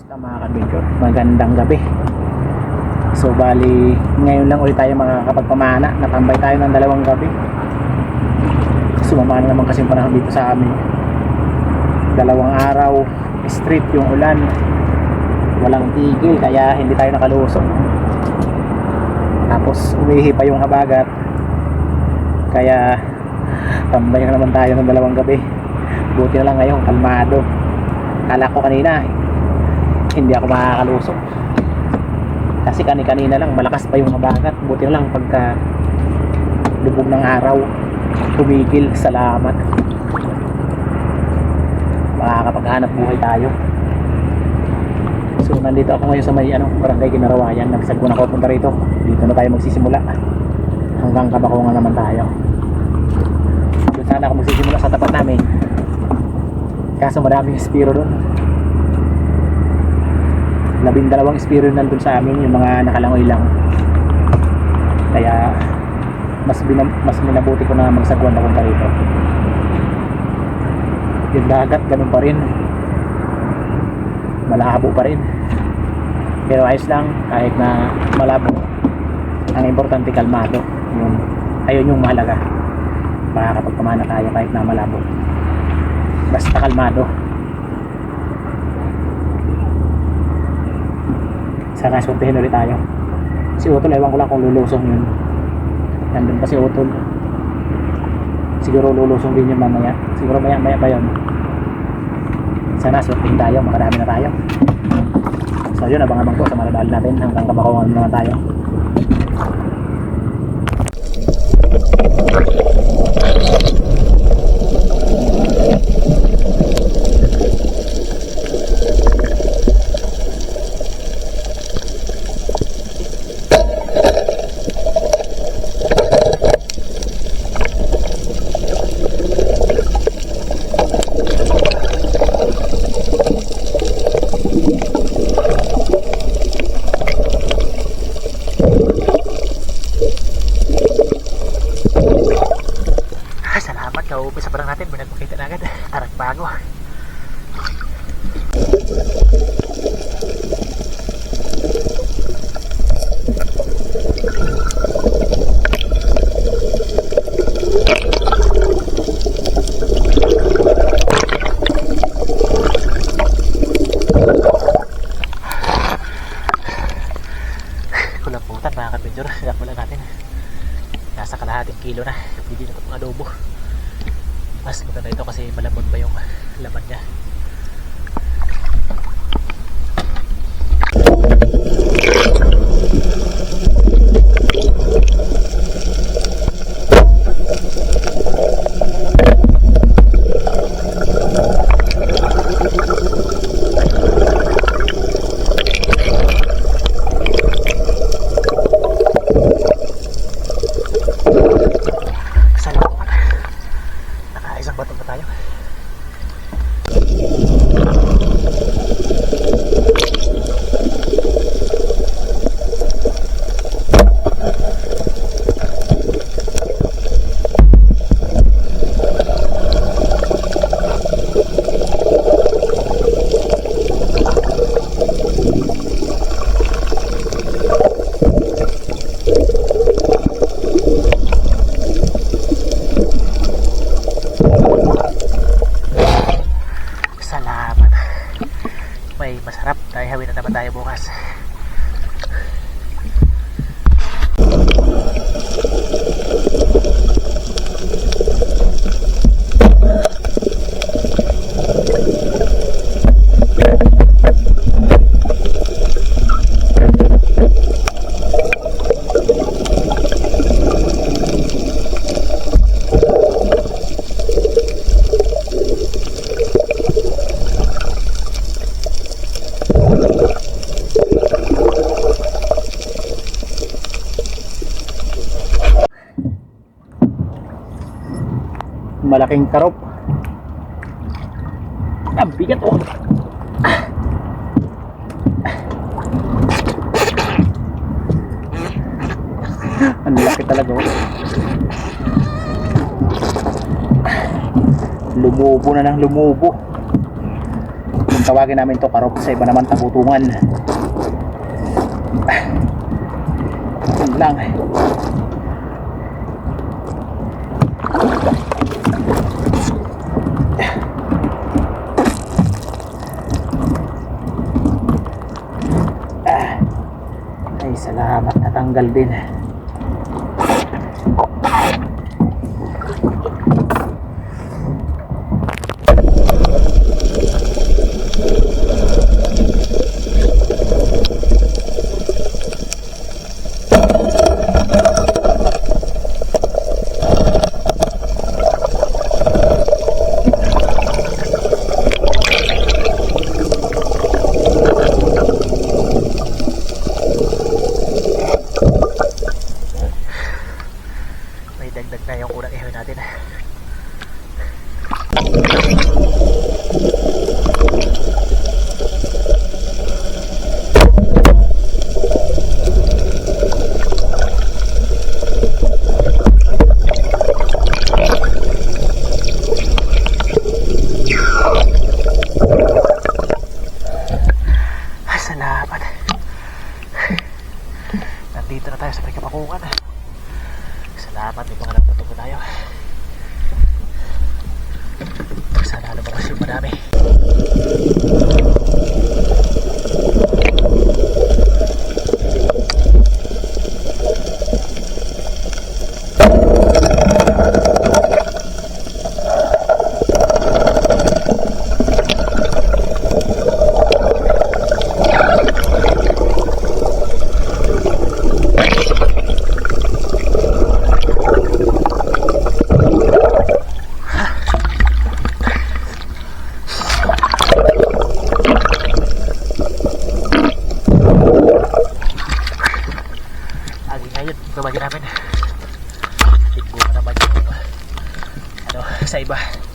Kamusta mga kabidyo? Magandang gabi. So bali, ngayon lang ulit tayo makakapagpamana. Natambay tayo ng dalawang gabi. Sumama na naman kasi panahon dito sa amin. Dalawang araw, street yung ulan. Walang tigil, kaya hindi tayo nakalusong. Tapos umihi pa yung habagat. Kaya tambay na naman tayo ng dalawang gabi. Buti na lang ngayon, kalmado. Kala ko kanina, hindi ako makakalusok. Kasi kani-kanina lang, malakas pa yung habagat. Buti na lang pagka lubog ng araw, tumigil. Salamat. Makakapaghanap buhay tayo. So, nandito ako ngayon sa may ano, barangay Ginarawayan. Nagsagwan ako punta rito. Dito na tayo magsisimula. Hanggang kabakungan naman tayo. Doon sana ako magsisimula sa tapat namin. Kaso maraming spiro doon. Labing dalawang spiro nandun sa amin, yung mga nakalangoy lang. Kaya mas binam, mas minabuti ko na magsagwan na punta rito. Yung dagat, ganun pa rin. Malabo pa rin. Pero ayos lang, kahit na malabo. Ang importante kalmado. Yun. Ayun yung mahalaga. Makakapagpamana tayo kahit na malabo basta kalmado sana sortihin ulit tayo. Si Utol ewan ko lang kung lulusong yun. Nandun pa si Utol siguro lulusong din yun mamaya. Siguro maya maya pa yun. Sana sortihin tayo. Makadami na tayo. So yun. Abang-abang po sa maradal natin. Hanggang kabakongan naman tayo. Ay, malaking karop. Ang bigat oh. Ang laki talaga oh. Lumubo na ng lumubo. Punta tawagin namin to karop sa iba naman tabutungan lang Ah. ay salamat natanggal din may dagdag na yung unang ihaw natin Ah, Salamat. Nandito na tayo sa may. Salamat, may mga nagtutubo tayo. Sana lumabas yung madami. Agi ngayon, tumagin namin. Tigbo na naman yung ano,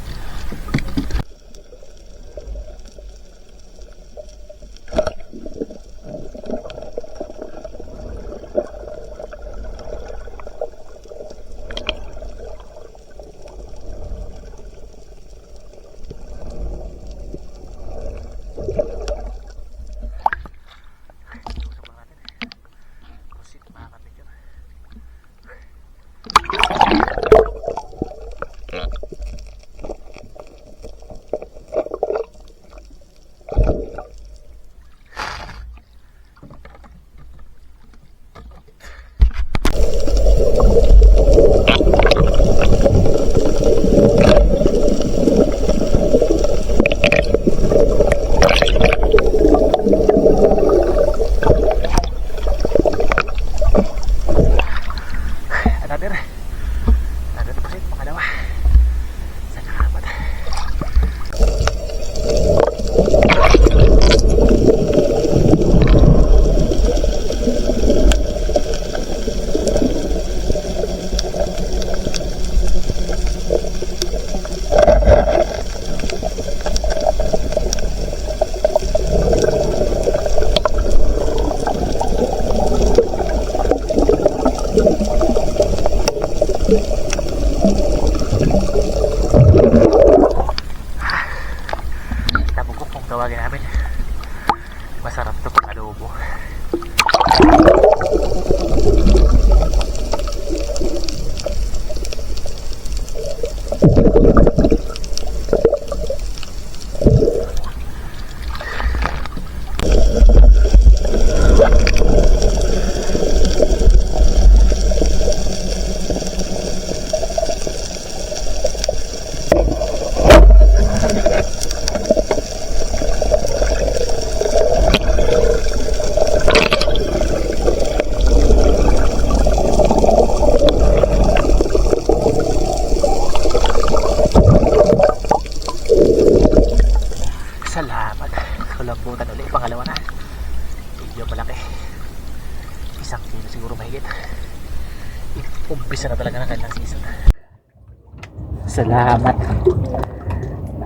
Salamat.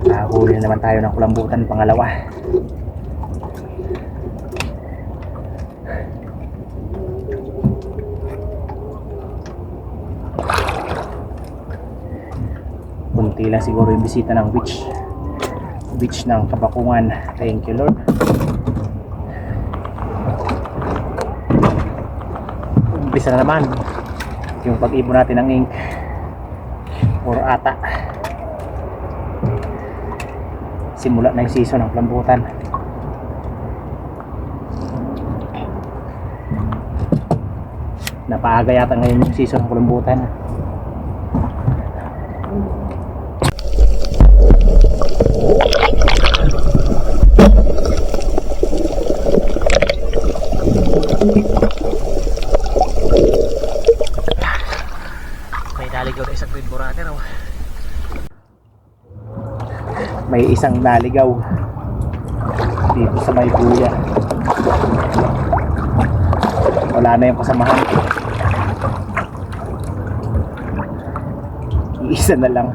Nakahuli na naman tayo ng kulambutan pangalawa. Kunti lang siguro yung bisita ng witch. beach ng Kabakungan. Thank you Lord. Umpisa na naman yung pag-ibon natin ng ink or ata. Simula na yung season ng plambutan. Napaaga yata ngayon yung season ng kulambutan. May naligaw na isang green burater oh. May isang naligaw dito sa may buya. Wala na yung kasamahan. Iisa na lang.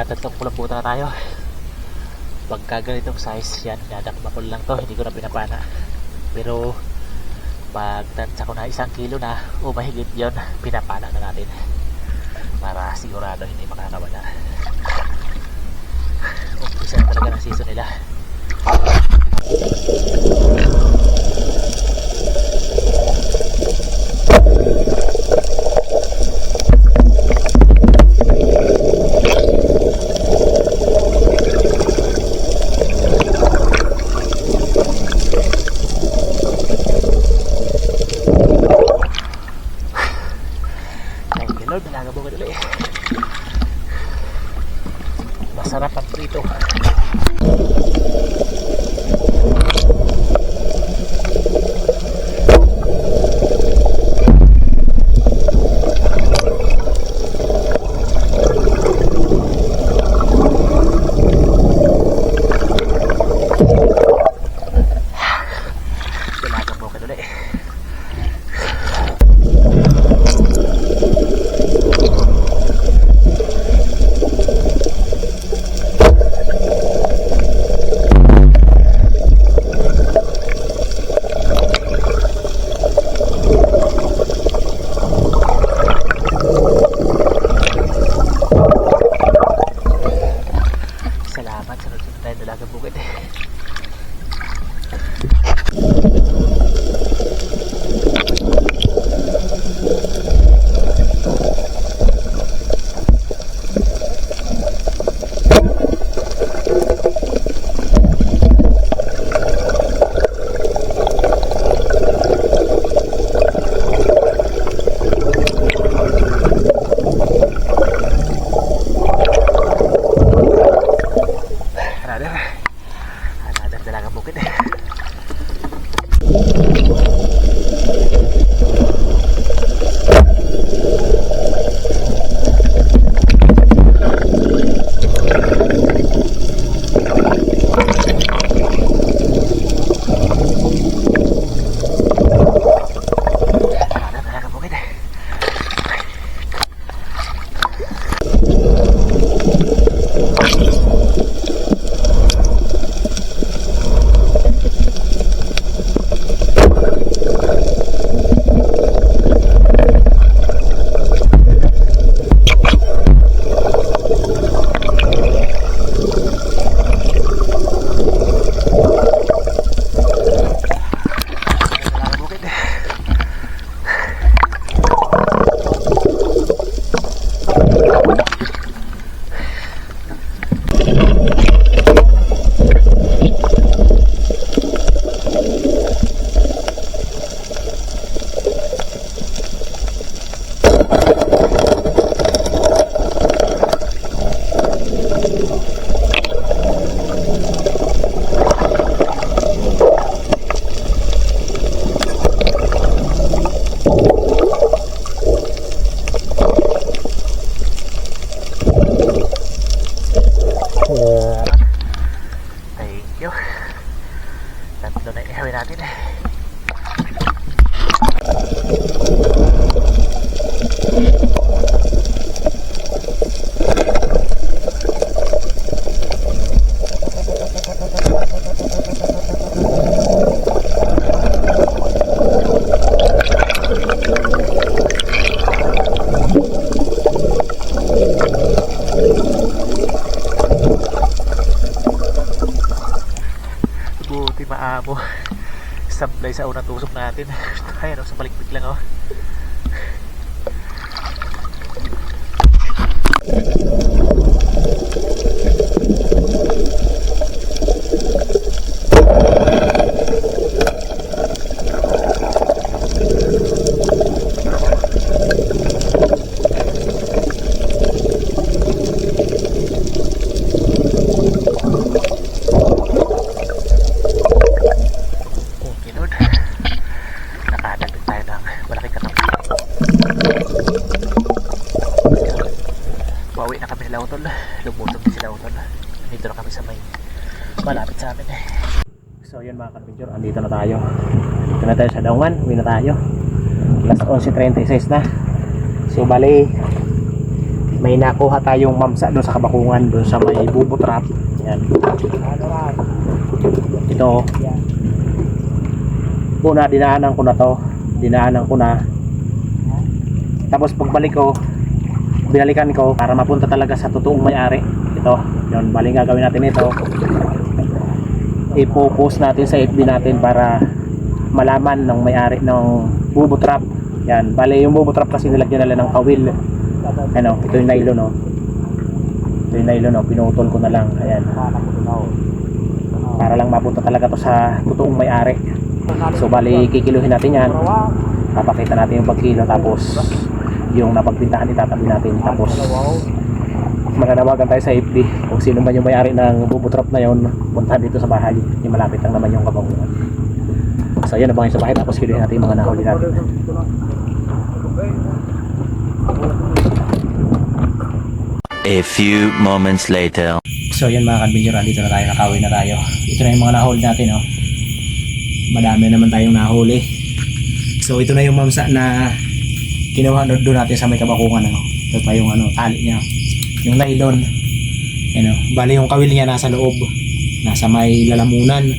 Makakatatlong pulang buta na tayo. Pagka ganitong size yan, dadakma ko lang to. Hindi ko na pinapana. Pero pag tansya ko na isang kilo na o mahigit yun, pinapana na natin. Para sigurado hindi makakawala. Umpisa na talaga ng season nila. Thank you. Tatlo na ihawin natin eh. Buti maamo. Sablay sa unang tusok natin. Ayan o, sa palikpik lang oh. Okay, Lord. Nakadagdag tayo ng malaking katapos. Pauwi na kami nila utol. Lumusog din sila utol. Dito na kami sa may malapit sa amin eh. So yun mga kapidyor, andito na tayo. Dito na tayo sa daungan, uwi na tayo. Alas 11.36 na. So bali, may nakuha tayong mamsa doon sa kabakungan, doon sa may bubo trap. Yan. Ito, una dinaanan ko na to dinaanan ko na tapos pagbalik ko binalikan ko para mapunta talaga sa totoong may-ari ito yun bali gagawin natin ito i-focus natin sa FB natin para malaman ng may-ari ng bubo trap. Yan bali yung bubo trap kasi nilagyan nila ng kawil. Ano ito yung nylon no ito yung nylon no pinutol ko na lang ayan. Para lang mapunta talaga to sa totoong may-ari. So bali kikiluhin natin yan. Papakita natin yung pagkilo tapos yung napagbintahan itatabi natin tapos mananawagan tayo sa FB kung sino man yung may-ari ng bubutrap na yon puntahan dito sa bahay. Yung malapit lang naman yung kabangunan so yan abangin sa bahay tapos kiluhin natin yung mga nahuli natin A few moments later. So yan mga kanbinyo, dito na tayo, nakawin na tayo. Ito na yung mga nahuli natin, oh. Madami naman tayong nahuli. So ito na yung mamsa na kinuha doon natin sa may kabakungan, ano. Ito pa yung ano, tali niya. Yung nylon. Ano, bali yung kawil niya nasa loob. Nasa may lalamunan.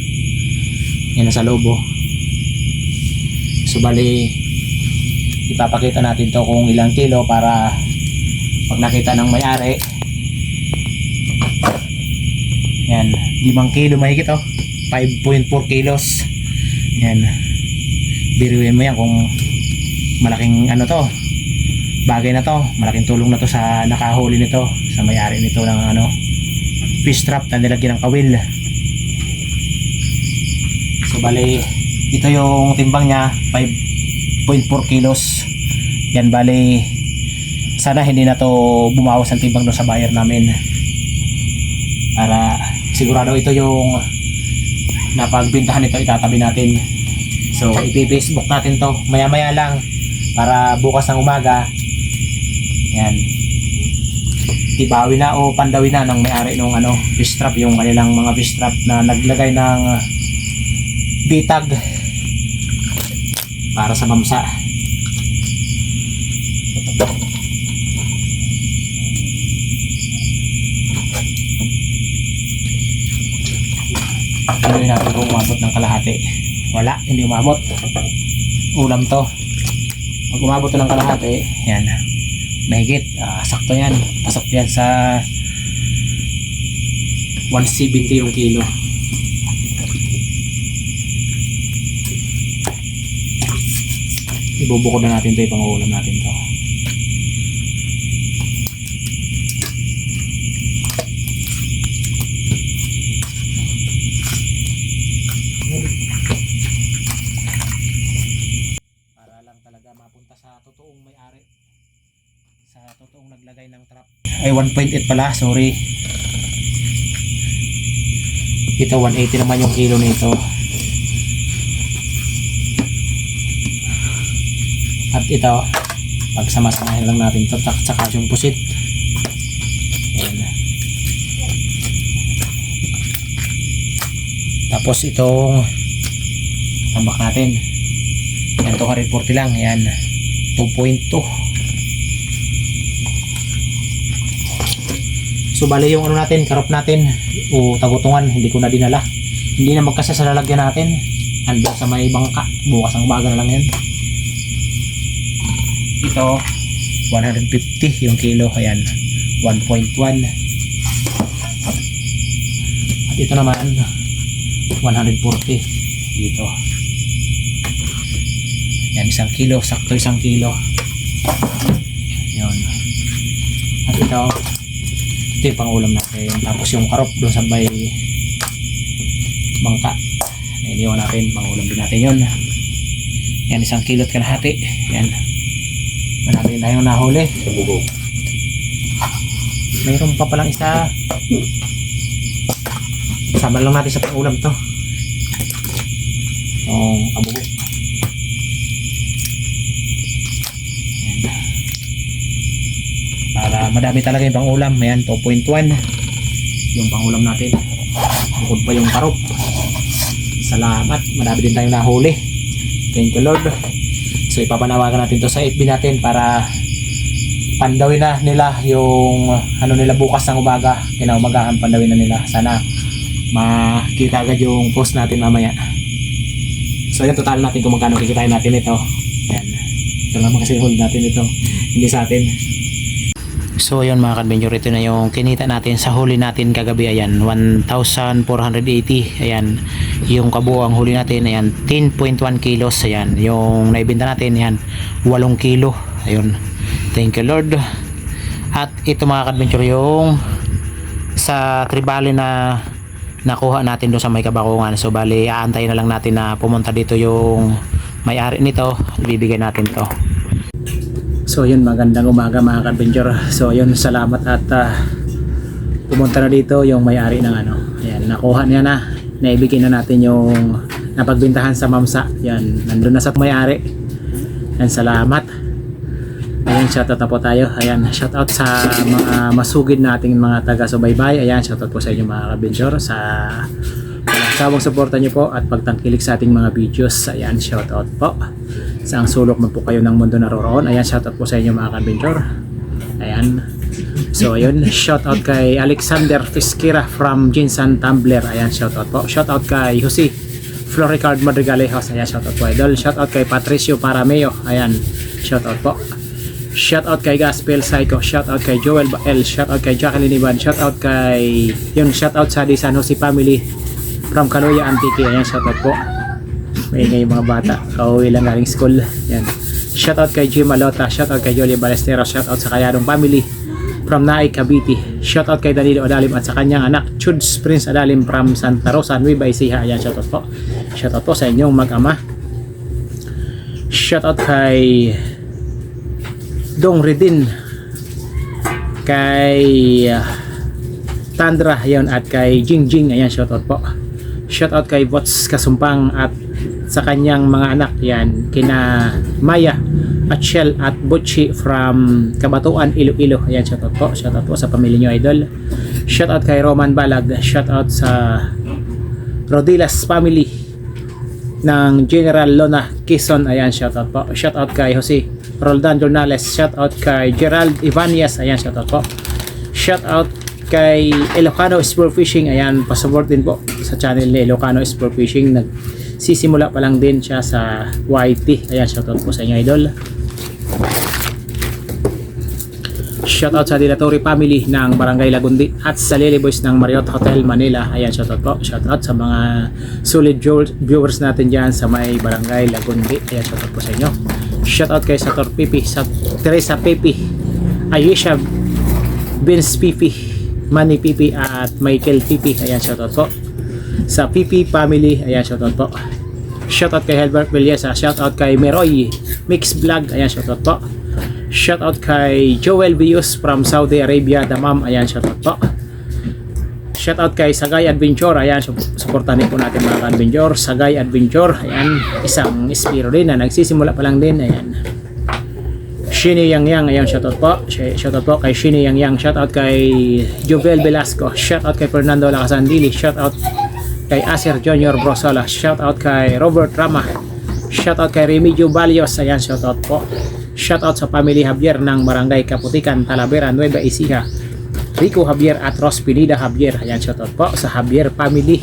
Yan nasa loob, oh. So bali, ipapakita natin to kung ilang kilo para pag nakita ng may-ari Yan, 5 kilo mahigit oh. 5.4 kilos. Yan. Biruin mo yan kung malaking ano to. Bagay na to. Malaking tulong na to sa nakahuli nito. Sa may-ari nito ng ano fish trap na nilagyan ng kawil. So bali, ito yung timbang niya, 5.4 kilos. Yan bali, sana hindi na to bumawas ang timbang doon sa buyer namin. Para sigurado ito yung napagbintahan nito itatabi natin. So ipi-Facebook natin to maya maya lang para bukas ng umaga. Yan. Ibawi na o pandawi na ng may-ari ng ano, fish trap yung kanilang mga fish trap na naglagay ng bitag para sa mamsa. Ano yun natin kung umabot ng kalahati? Wala, hindi umabot. Ulam to. Pag umabot to ng kalahati, yan. Mahigit, ah, sakto yan. Pasok yan sa 170 yung kilo. Ibubukod na natin to, ipang-ulam natin to. para lang talaga mapunta sa totoong may-ari. Sa totoong naglagay ng trap. Ay 1.8 pala sorry. Ito 180 naman yung kilo nito at ito pagsama-samahin lang natin ito at saka yung pusit. Ayan. tapos itong tambak natin. Yan 240 lang. Yan 2.2 so bali yung ano natin karop natin o tagutungan hindi ko na dinala. Hindi na magkasa natin. Andun sa may bangka. Bukas ang umaga na lang yan ito 150 yung kilo. Ayan 1.1 at ito naman 140 dito. Yan isang kilo sakto isang kilo. Yun at ito ito yung pangulam natin. Tapos yung karop doon sa may bangka. Iniwan natin pangulam din natin yun. Yan isang kilo at kalahati. Yan tayong nahuli mayroon pa palang isa. Sama lang natin sa pangulam to. Yung abugo para madami talaga yung pangulam. Ayan 2.1 yung pangulam natin. Bukod pa yung karop salamat. Madami din tayong nahuli. Thank you lord so ipapanawagan natin to sa FB natin para pandawin na nila yung ano nila bukas ng umaga. Kinaumagahan pandawin na nila. Sana makita agad yung post natin mamaya. So yan total natin kung magkano kikitain natin ito. Yan ito naman kasi hold natin ito. Hindi sa atin. So ayun mga kadventure ito na yung kinita natin sa huli natin kagabi. Ayan 1,480 ayan yung kabuang huli natin ayan 10.1 kilos ayan. Yung naibenta natin ayan 8 kilo. Ayun. Thank you Lord. At ito mga kadventure yung sa tribali na nakuha natin doon sa may kabakungan. So bali aantayin na lang natin na pumunta dito yung may-ari nito. Bibigyan natin to. So yun, magandang umaga mga ka-adventure. So yun, salamat at ah, pumunta na dito yung may-ari ng ano. Ayan, nakuha niya na. Naibigay na natin yung napagbintahan sa Mamsa. Yan, nandun na sa may-ari. Yan, salamat. Ayan, shoutout na po tayo. Ayan, shoutout sa mga masugid nating mga taga-subaybay. Ayan, shoutout po sa inyo mga ka-adventure sa sawang suporta nyo po at pagtangkilik sa ating mga videos. Ayan, shoutout po. Sa ang sulok man po kayo ng mundo naroroon. Ayan, shoutout po sa inyo mga ka-adventure. Ayan. So, ayun, shoutout kay Alexander Fiskira from Jinsan Tumblr. Ayan, shoutout po. Shoutout kay Jose Floricard Madrigalejos. Ayan, shoutout po idol. Shoutout kay Patricio Parameo. Ayan, shoutout po. Shout out kay Gospel Psycho, shout out kay Joel Bael, shout out kay Jacqueline Iban, shout out kay yun shout out sa di San Jose family from Kaluya Antique. Ayan, shout out po. May ngay mga bata. Kauwi lang galing school. Yan. Shout out kay Jim Malota, shout out kay Jolie Balestero, shout out sa Kayadong family from Naay Cavite. Shout out kay Danilo Adalim at sa kanyang anak Chuds Prince Adalim from Santa Rosa, Nueva Ecija. Ayan, shout out po. Shout out po sa inyong mag-ama. Shout out kay Dong Redin kay uh, Tandra yon at kay Jing Jing ayan shoutout po shoutout kay Bots Kasumpang at sa kanyang mga anak yan kina Maya at Shell at Butchie from Kabatuan Iloilo. Ayan shoutout po. Shoutout po sa pamilya nyo idol. Shoutout kay Roman Balag. Shoutout sa Rodilas family ng General Lona Quezon. Ayan shoutout po. Shoutout kay Jose Roldan Jornales. Shoutout kay Gerald Ibanez. Ayan shoutout po. Shoutout kay Ilocano Sport Fishing. Ayan pasupport din po sa channel ni Ilocano Sport Fishing nagsisimula pa lang din siya sa YT ayan shoutout po sa inyo idol Shoutout sa Dilatori family ng Barangay Lagundi at sa Lily Boys ng Marriott Hotel Manila. Ayan, shoutout po. Shoutout sa mga solid viewers- natin dyan sa may Barangay Lagundi. Ayan, shoutout po sa inyo. Shoutout kay Sator Pipi, sa Teresa Pipi, Ayesha Vince Pipi, Manny Pipi at Michael Pipi. Ayan, shoutout po. Sa Pipi family, ayan, shoutout po. Shoutout kay Helbert Villesa, shoutout kay Meroy Mix Vlog, ayan, shoutout po. Shoutout kay Joel Bius from Saudi Arabia, Damam, ayan, shoutout po. Shoutout kay Sagay Adventure, ayan, sup- supportahan din po natin mga adventure Sagay Adventure, ayan, isang espiro din na nagsisimula pa lang din, ayan. Shini Yang Yang, ayan, shoutout po. Sh- Shoutout po kay Shini Yang Yang, shoutout kay Jovel Velasco, shoutout kay Fernando Lacasandili, shoutout kay Aser Junior Brosola, shoutout kay Robert Rama, shoutout kay Remigio Balios, ayan, shoutout po. Shoutout sa family Javier ng Barangay Kaputikan, Talavera, Nueva Ecija. Rico Javier at Ros Javier. Ayan, shoutout po sa Javier family.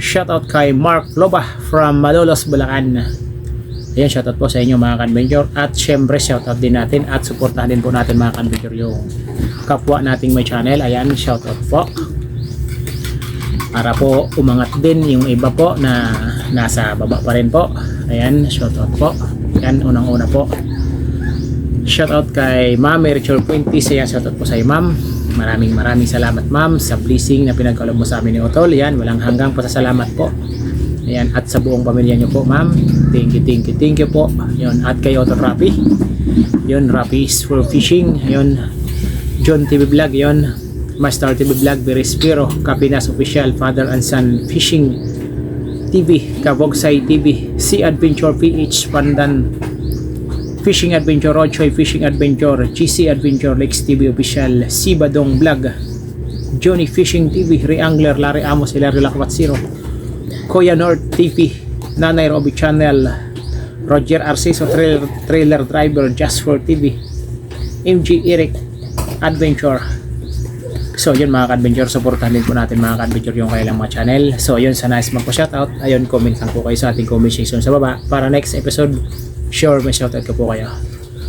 Shoutout kay Mark Loba from Malolos, Bulacan. Ayan, shoutout po sa inyo mga kanventure. At syempre, shoutout din natin at supportahan din po natin mga kanventure yung kapwa nating may channel. Ayan, shoutout po. Para po umangat din yung iba po na nasa baba pa rin po. Ayan, shoutout po. Ayan, unang-una po. Shoutout kay Ma'am Rachel Puentes. Ayan, shoutout po sa Ma'am. Maraming maraming salamat, Ma'am, sa blessing na pinagkaloob mo sa amin ni Otol. Ayan, walang hanggang pasasalamat po. Ayan, at sa buong pamilya niyo po, Ma'am. Thank you, thank you, thank you po. Yun, at kay Otol Rapi. Yun, Rapi is for fishing. Yun, John TV Vlog. Yun, Master TV Vlog, Berispiro, Kapinas Official, Father and Son Fishing TV, Kabogsay TV, Sea Adventure PH, Pandan Fishing Adventure, Rochoy Fishing Adventure, GC Adventure, Lakes TV Official, Sibadong Vlog, Johnny Fishing TV, Reangler, Larry Amos, Hilario Lakwat Zero, Koya North TV, Nanay Robbie Channel, Roger Arciso Trailer, Trailer Driver, Just for TV, MG Eric Adventure. So yun mga ka-adventure, supportahan din po natin mga ka-adventure yung kailang mga channel. So yun, sa nice magpo-shoutout, ayun, comment lang po kayo sa ating comment section sa baba para next episode, sure may shoutout ko po kayo.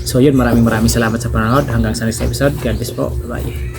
So yun, maraming maraming salamat sa panonood. Hanggang sa next episode. God bless po. Bye-bye.